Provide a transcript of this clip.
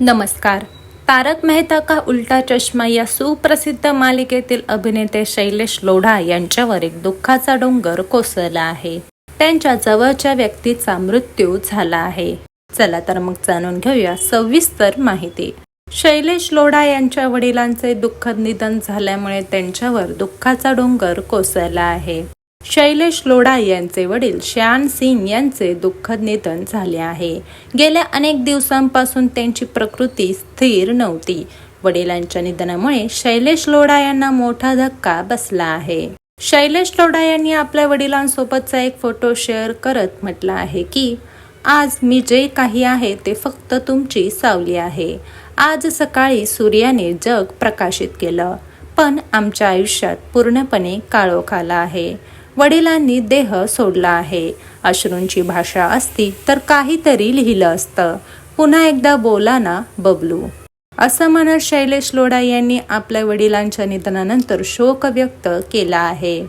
नमस्कार. तारक मेहता का उलटा चष्मा या सुप्रसिद्ध मालिकेतील अभिनेते शैलेश लोढा यांच्यावर एक दुःखाचा डोंगर कोसळला आहे. त्यांच्या जवळच्या व्यक्तीचा मृत्यू झाला आहे. चला तर मग जाणून घेऊया सविस्तर माहिती. शैलेश लोढा यांच्या वडिलांचे दुःखद निधन झाल्यामुळे त्यांच्यावर दुःखाचा डोंगर कोसळला आहे. शैलेश लोढा यांचे वडील श्यान सिंग यांचे दुःखद निधन झाले आहे. गेल्या अनेक दिवसांपासून त्यांची प्रकृती स्थिर नव्हती. वडिलांच्या निधनामुळे शैलेश लोढा यांना मोठा धक्का बसला आहे. शैलेश लोढा यांनी आपल्या वडिलांसोबतचा एक फोटो शेअर करत म्हटलं आहे की आज मी जे काही आहे ते फक्त तुमची सावली आहे. आज सकाळी सूर्याने जग प्रकाशित केलं पण आमच्या आयुष्यात पूर्णपणे काळोख आला आहे. वडिलांनी देह सोडला आहे. अश्रूंची भाषा असती तर काहीतरी लिहिलं असतं. पुन्हा एकदा बोला ना बबलू. असं म्हणत शैलेश लोढा यांनी आपल्या वडिलांच्या निधनानंतर शोक व्यक्त केला आहे.